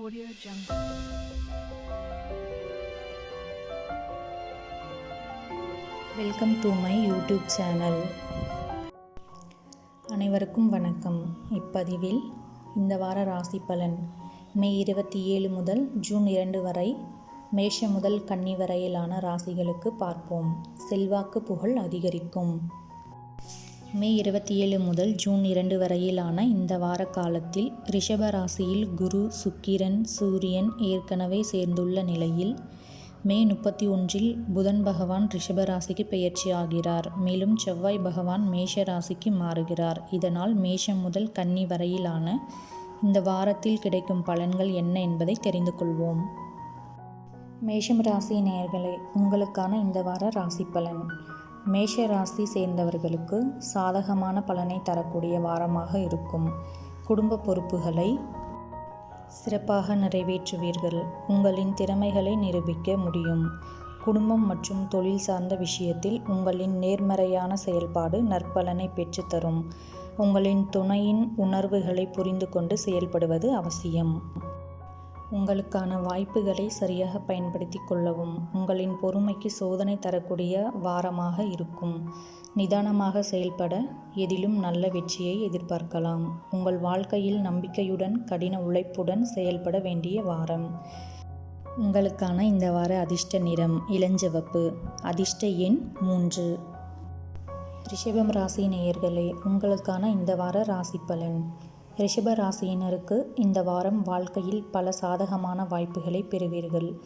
Audio Jungle. Welcome to my YouTube channel அனைவருக்கும் வணக்கம். இப்பதிவில் இந்த வார ராசி பலன் மே இருபத்தி ஏழு முதல் ஜூன் இரண்டு வரை மேஷ முதல் கன்னி வரையிலான ராசிகளுக்கு பார்ப்போம். செல்வாக்கு புகழ் அதிகரிக்கும். மே இருபத்தி ஏழு முதல் ஜூன் இரண்டு வரையிலான இந்த வார காலத்தில் ரிஷப ராசியில் குரு சுக்கிரன் சூரியன் ஏற்கனவே சேர்ந்துள்ள நிலையில் மே முப்பத்தி ஒன்றில் புதன் பகவான் ரிஷப ராசிக்கு பெயர்ச்சி ஆகிறார் மேலும் செவ்வாய் பகவான் மேஷ ராசிக்கு மாறுகிறார். இதனால் மேஷம் முதல் கன்னி வரையிலான இந்த வாரத்தில் கிடைக்கும் பலன்கள் என்ன என்பதை தெரிந்து கொள்வோம். மேஷம் ராசி நேயர்களே உங்களுக்கான இந்த வார ராசி பலன். மேஷ ராசி சேர்ந்தவர்களுக்கு சாதகமான பலனை தரக்கூடிய வாரமாக இருக்கும். குடும்ப பொறுப்புகளை சிறப்பாக நிறைவேற்றுவீர்கள். உங்களின் திறமைகளை நிரூபிக்க முடியும். குடும்பம் மற்றும் தொழில் சார்ந்த விஷயத்தில் உங்களின் நேர்மறையான செயல்பாடு நற்பலனை பெற்றுத்தரும். உங்களின் துணையின் உணர்வுகளை புரிந்து கொண்டு செயல்படுவது அவசியம். உங்களுக்கான வாய்ப்புகளை சரியாக பயன்படுத்தி கொள்ளவும் உங்களின் பொறுமைக்கு சோதனை தரக்கூடிய வாரமாக இருக்கும். நிதானமாக செயல்பட எதிலும் நல்ல வெற்றியை எதிர்பார்க்கலாம். உங்கள் வாழ்க்கையில் நம்பிக்கையுடன் கடின உழைப்புடன் செயல்பட வேண்டிய வாரம். உங்களுக்கான இந்த வார அதிர்ஷ்ட நிறம் இளஞ்சிவப்பு அதிர்ஷ்ட எண் மூன்று. ரிஷபம் ராசி நேயர்களே உங்களுக்கான இந்த வார ராசி பலன். ரிஷப ராசியினருக்கு இந்த வாரம் வாழ்க்கையில் பல சாதகமான வாய்ப்புகளை பெறுவீர்கள்.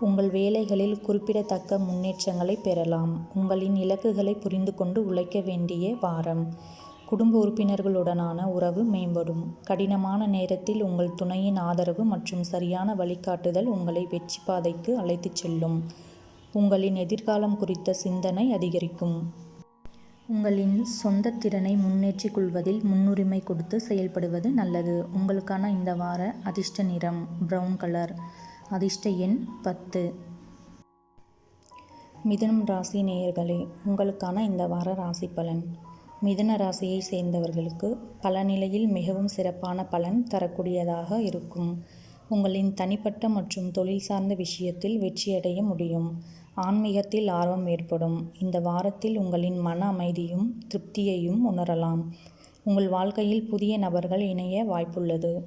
உங்கள் வேலைகளில் குறிப்பிடத்தக்க முன்னேற்றங்களை பெறலாம். உங்களின் இலக்குகளை புரிந்து கொண்டு உழைக்க வேண்டிய வாரம். குடும்ப உறுப்பினர்களுடனான உறவு மேம்படும். கடினமான நேரத்தில் உங்கள் துணையின் ஆதரவு மற்றும் சரியான வழிகாட்டுதல் உங்களை வெற்றி பாதைக்கு அழைத்துச் செல்லும். உங்களின் எதிர்காலம் குறித்த சிந்தனை அதிகரிக்கும். உங்களின் சொந்த திறனை முன்னேற்றிக் கொள்வதில் முன்னுரிமை கொடுத்து செயல்படுவது நல்லது. உங்களுக்கான இந்த வார அதிர்ஷ்ட நிறம் பிரவுன் கலர் அதிர்ஷ்ட எண் பத்து. மிதுனம் ராசி நேயர்களே உங்களுக்கான இந்த வார ராசி பலன். மிதுன ராசியை சேர்ந்தவர்களுக்கு பல நிலையில் மிகவும் சிறப்பான பலன் தரக்கூடியதாக இருக்கும். உங்களின் தனிப்பட்ட மற்றும் தொழில் சார்ந்த விஷயத்தில் வெற்றியடைய முடியும். ஆன்மீகத்தில் ஆர்வம் ஏற்படும். இந்த வாரத்தில் உங்களின் மன அமைதியும் திருப்தியையும் உணரலாம். உங்கள் வாழ்க்கையில் புதிய நபர்கள் இணைய வாய்ப்புள்ளது.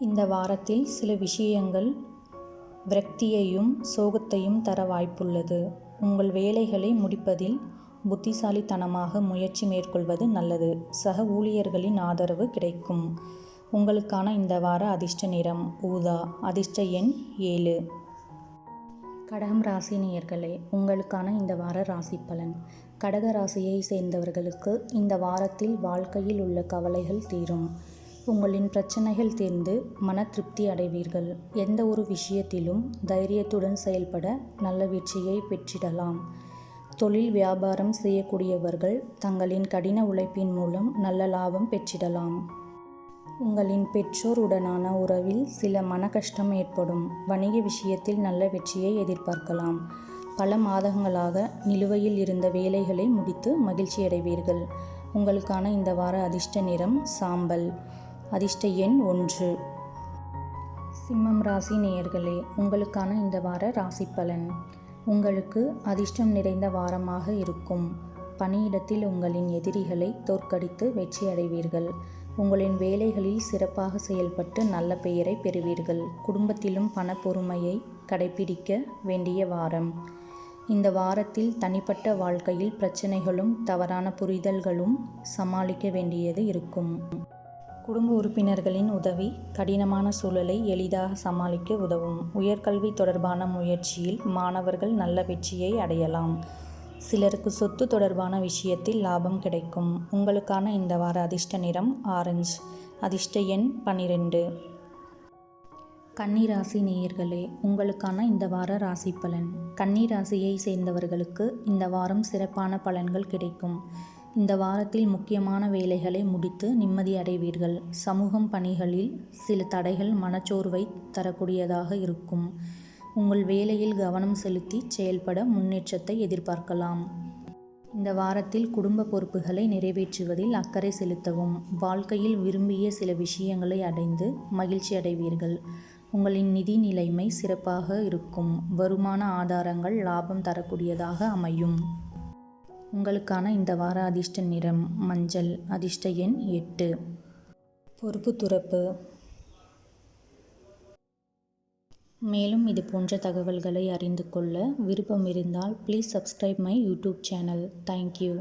இந்த வாரத்தில் சில விஷயங்கள் விரக்தியையும் சோகத்தையும் தர வாய்ப்புள்ளது. உங்கள் வேலைகளை முடிப்பதில் புத்திசாலித்தனமாக முயற்சி மேற்கொள்வது நல்லது. சக ஊழியர்களின் ஆதரவு கிடைக்கும். உங்களுக்கான இந்த வார அதிர்ஷ்ட நிறம் ஊதா அதிர்ஷ்ட எண் ஏழு. கடகம் ராசி நேயர்களே உங்களுக்கான இந்த வார ராசி பலன். கடக ராசியை சேர்ந்தவர்களுக்கு இந்த வாரத்தில் வாழ்க்கையில் உள்ள கவலைகள் தீரும். உங்களின் பிரச்சனைகள் தீர்ந்து மன திருப்தி அடைவீர்கள். எந்த ஒரு விஷயத்திலும் தைரியத்துடன் செயல்பட நல்ல வெற்றியை பெற்றிடலாம். தொழில் வியாபாரம் செய்யக்கூடியவர்கள் தங்களின் கடின உழைப்பின் மூலம் நல்ல லாபம் பெற்றிடலாம். உங்களின் பெற்றோருடனான உறவில் சில மன கஷ்டம் ஏற்படும். வணிக விஷயத்தில் நல்ல வெற்றியை எதிர்பார்க்கலாம். பல மாதங்களாக நிலுவையில் இருந்த வேலைகளை முடித்து மகிழ்ச்சியடைவீர்கள். உங்களுக்கான இந்த வார அதிர்ஷ்ட நிறம் சாம்பல். அதிர்ஷ்ட எண் ஒன்று. சிம்மம் ராசி நேயர்களே உங்களுக்கான இந்த வார ராசி பலன். உங்களுக்கு அதிர்ஷ்டம் நிறைந்த வாரமாக இருக்கும். பணியிடத்தில் உங்களின் எதிரிகளை தோற்கடித்து வெற்றி அடைவீர்கள் உங்களின் வேலைகளில் சிறப்பாக செயல்பட்டு நல்ல பெயரை பெறுவீர்கள். குடும்பத்திலும் பண பொறுமையை கடைபிடிக்க வேண்டிய வாரம். இந்த வாரத்தில் தனிப்பட்ட வாழ்க்கையில் பிரச்சனைகளும் தவறான புரிதல்களும் சமாளிக்க வேண்டியது இருக்கும். குடும்ப உறுப்பினர்களின் உதவி கடினமான சூழலை எளிதாக சமாளிக்க உதவும். உயர்கல்வி தொடர்பான முயற்சியில் மாணவர்கள் நல்ல வெற்றியை அடையலாம். சிலருக்கு சொத்து தொடர்பான விஷயத்தில் லாபம் கிடைக்கும். உங்களுக்கான இந்த வார அதிர்ஷ்ட நிறம் ஆரஞ்சு. அதிர்ஷ்ட எண் பன்னிரெண்டு. கன்னிராசி நேயர்களே உங்களுக்கான இந்த வார ராசி பலன். கன்னிராசியை சேர்ந்தவர்களுக்கு இந்த வாரம் சிறப்பான பலன்கள் கிடைக்கும். இந்த வாரத்தில் முக்கியமான வேலைகளை முடித்து நிம்மதி அடைவீர்கள். சமூகம் பணிகளில் சில தடைகள் மனச்சோர்வை தரக்கூடியதாக இருக்கும். உங்கள் வேலையில் கவனம் செலுத்தி செயல்பட முன்னேற்றத்தை எதிர்பார்க்கலாம். இந்த வாரத்தில் குடும்ப பொறுப்புகளை நிறைவேற்றுவதில் அக்கறை செலுத்தவும். வாழ்க்கையில் விரும்பிய சில விஷயங்களை அடைந்து மகிழ்ச்சி அடைவீர்கள். உங்களின் நிதி நிலைமை சிறப்பாக இருக்கும். வருமான ஆதாரங்கள் லாபம் தரக்கூடியதாக அமையும். உங்களுக்கான இந்த வார அதிர்ஷ்ட நிறம் மஞ்சள். அதிர்ஷ்ட எண் எட்டு. பொறுப்பு துறப்பு. மேலும் இது போன்ற தகவல்களை அறிந்து கொள்ள விருப்பம் இருந்தால் please subscribe my YouTube channel thank you